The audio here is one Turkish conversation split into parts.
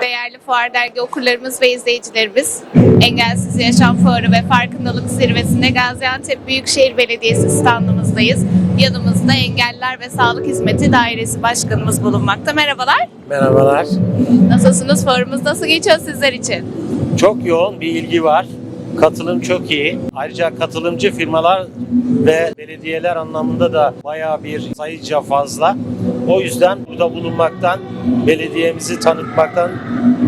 değerli Fuar Dergi okurlarımız ve izleyicilerimiz. Engelsiz Yaşam Fuarı ve Farkındalık Zirvesi'nde Gaziantep Büyükşehir Belediyesi standımızdayız. Yanımızda Engelliler ve Sağlık Hizmeti Dairesi Başkanımız bulunmakta. Merhabalar. Merhabalar. Nasılsınız? Fuarımız nasıl geçiyor sizler için? Çok yoğun bir ilgi var. Katılım çok iyi. Ayrıca katılımcı firmalar ve belediyeler anlamında da bayağı bir sayıca fazla. O yüzden burada bulunmaktan, belediyemizi tanıtmaktan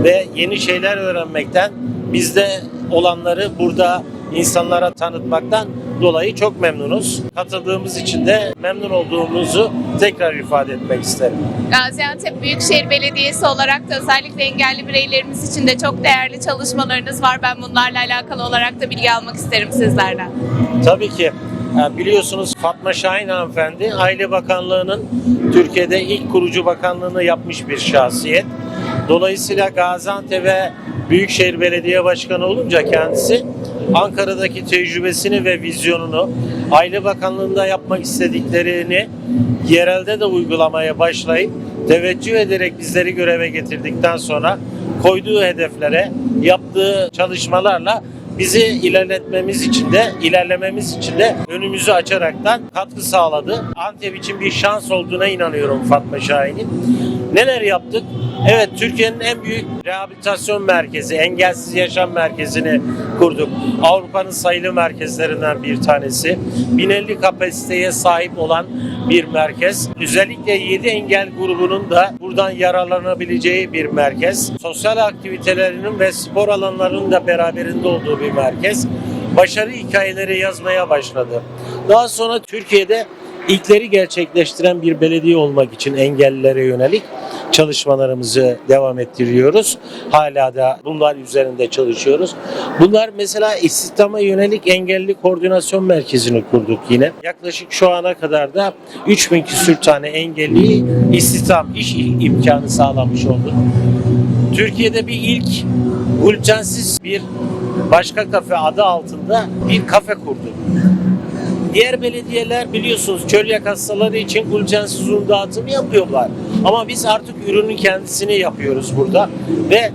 ve yeni şeyler öğrenmekten bizde olanları burada insanlara tanıtmaktan dolayı çok memnunuz. Katıldığımız için de memnun olduğumuzu tekrar ifade etmek isterim. Gaziantep Büyükşehir Belediyesi olarak da özellikle engelli bireylerimiz için de çok değerli çalışmalarınız var. Ben bunlarla alakalı olarak da bilgi almak isterim sizlerden. Tabii ki. Biliyorsunuz Fatma Şahin hanımefendi Aile Bakanlığı'nın Türkiye'de ilk kurucu bakanlığını yapmış bir şahsiyet. Dolayısıyla Gaziantep'e Büyükşehir Belediye Başkanı olunca kendisi Ankara'daki tecrübesini ve vizyonunu Aile Bakanlığı'nda yapmak istediklerini yerelde de uygulamaya başlayıp teveccüh ederek bizleri göreve getirdikten sonra koyduğu hedeflere, yaptığı çalışmalarla bizi ilerletmemiz için de, ilerlememiz için de önümüzü açaraktan katkı sağladı. Antep için bir şans olduğuna inanıyorum Fatma Şahin'in. Neler yaptık? Evet, Türkiye'nin en büyük rehabilitasyon merkezi, engelsiz yaşam merkezini kurduk. Avrupa'nın sayılı merkezlerinden bir tanesi. 1050 kapasiteye sahip olan bir merkez. Özellikle 7 engel grubunun da buradan yararlanabileceği bir merkez. Sosyal aktivitelerinin ve spor alanlarının da beraberinde olduğu bir merkez. Başarı hikayeleri yazmaya başladı. Daha sonra Türkiye'de ilkleri gerçekleştiren bir belediye olmak için engellilere yönelik çalışmalarımızı devam ettiriyoruz. Hala da bunlar üzerinde çalışıyoruz. Bunlar mesela istihdama yönelik engelli koordinasyon merkezini kurduk yine. Yaklaşık şu ana kadar da 3000 küsür tane engelli istihdam, iş imkanı sağlamış olduk. Türkiye'de bir ilk glutensiz bir başka kafe adı altında bir kafe kurduk. Diğer belediyeler biliyorsunuz çölyak hastaları için glutensiz un dağıtımı yapıyorlar. Ama biz artık ürünün kendisini yapıyoruz burada ve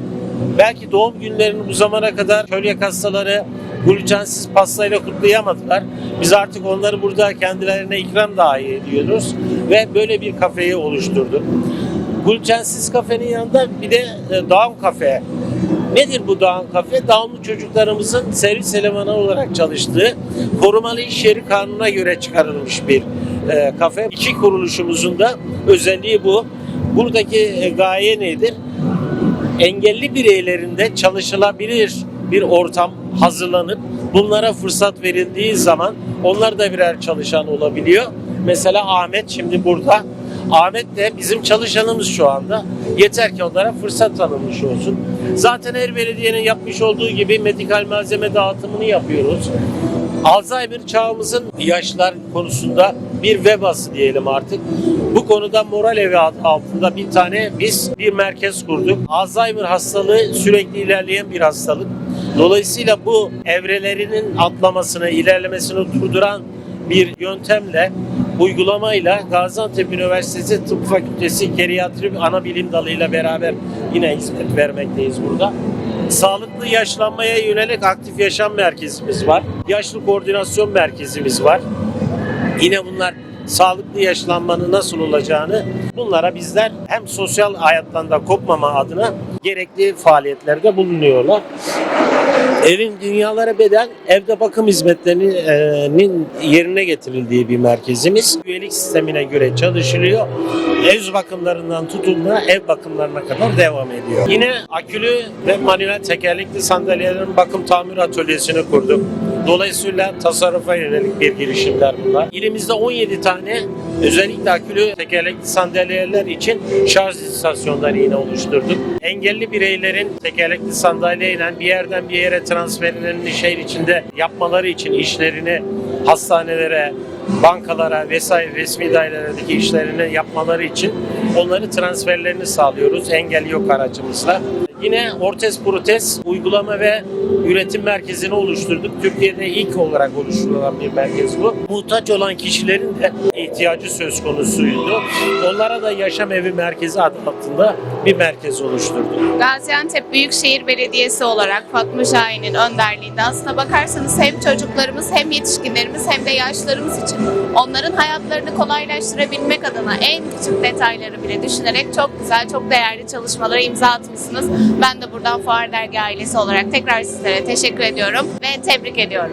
belki doğum günlerini bu zamana kadar çölyak hastaları glutensiz pastayla kutlayamadılar. Biz artık onları burada kendilerine ikram dahi ediyoruz ve böyle bir kafeyi oluşturduk. Glutensiz kafenin yanında bir de e, Down Kafe Nedir bu Dağın Kafe? Dağınlı çocuklarımızın servis elemanı olarak çalıştığı korumalı iş yeri kanununa göre çıkarılmış bir e, kafe. İki kuruluşumuzun da özelliği bu. Buradaki e, gaye nedir? Engelli bireylerinde çalışılabilir bir ortam hazırlanıp bunlara fırsat verildiği zaman onlar da birer çalışan olabiliyor. Mesela Ahmet şimdi burada. Ahmet de bizim çalışanımız şu anda. Yeter ki onlara fırsat tanınmış olsun. Zaten her belediyenin yapmış olduğu gibi medikal malzeme dağıtımını yapıyoruz. Alzheimer çağımızın yaşlar konusunda bir vebası diyelim artık. Bu konuda moral evi altında bir tane biz bir merkez kurduk. Alzheimer hastalığı sürekli ilerleyen bir hastalık. Dolayısıyla bu evrelerinin atlamasını, ilerlemesini durduran bir yöntemle uygulamayla Gaziantep Üniversitesi Tıp Fakültesi Geriatri Ana Bilim Dalı'yla beraber yine hizmet vermekteyiz burada. Sağlıklı yaşlanmaya yönelik aktif yaşam merkezimiz var. Yaşlı koordinasyon merkezimiz var. Yine bunlar sağlıklı yaşlanmanın nasıl olacağını bunlara bizler hem sosyal hayattan da kopmama adına gerekli faaliyetlerde bulunuyorlar. Evin dünyalara bedel evde bakım hizmetlerinin yerine getirildiği bir merkezimiz. Üyelik sistemine göre çalışılıyor. Ev bakımlarından tutun da ev bakımlarına kadar devam ediyor. Yine akülü ve manuel tekerlekli sandalyelerin bakım tamir atölyesini kurduk. Dolayısıyla tasarrufa yönelik bir girişimler bunlar. İlimizde 17 tane özellikle akülü tekerlekli sandalyeler için şarj istasyonları yine oluşturduk. Engelli bireylerin tekerlekli sandalyeyle bir yerden bir yere transferlerini şehir içinde yapmaları için işlerini hastanelere, bankalara vesaire resmi dairelerdeki işlerini yapmaları için onları transferlerini sağlıyoruz engel yok aracımızla. Yine ortez protez uygulama ve üretim merkezini oluşturduk. Türkiye'de ilk olarak oluşturulan bir merkez bu. Muhtaç olan kişilerin de ihtiyacı söz konusuydu. Onlara da yaşam evi merkezi adı altında bir merkez oluşturdu. Gaziantep Büyükşehir Belediyesi olarak Fatma Şahin'in önderliğinde aslına bakarsanız hem çocuklarımız hem yetişkinlerimiz hem de yaşlarımız için onların hayatlarını kolaylaştırabilmek adına en küçük detayları bile düşünerek çok güzel, çok değerli çalışmalara imza atmışsınız. Ben de buradan Fuar Dergi ailesi olarak tekrar sizlere teşekkür ediyorum ve tebrik ediyorum.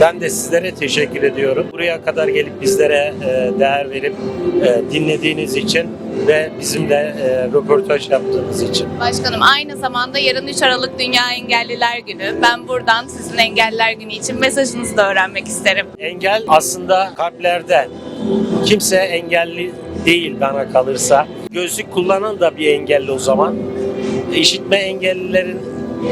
Ben de sizlere teşekkür ediyorum. Buraya kadar gelip bizlere e, değer verip e, dinlediğiniz için ve bizimle e, röportaj yaptığınız için. Başkanım aynı zamanda yarın 3 Aralık Dünya Engelliler Günü. Ben buradan sizin Engelliler Günü için mesajınızı da öğrenmek isterim. Engel aslında kalplerde. Kimse engelli değil bana kalırsa. Gözlük kullanan da bir engelli o zaman. İşitme engellilerin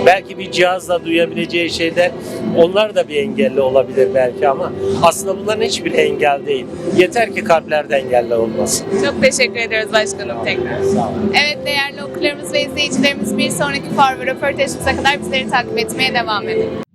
belki bir cihazla duyabileceği şeyde onlar da bir engelli olabilir belki ama aslında bunların hiçbir engel değil. Yeter ki kalplerde engeller olmasın. Çok teşekkür ediyoruz başkanım tekrar. Evet değerli okullarımız ve izleyicilerimiz bir sonraki fuar ve röportajımıza kadar bizleri takip etmeye devam edin.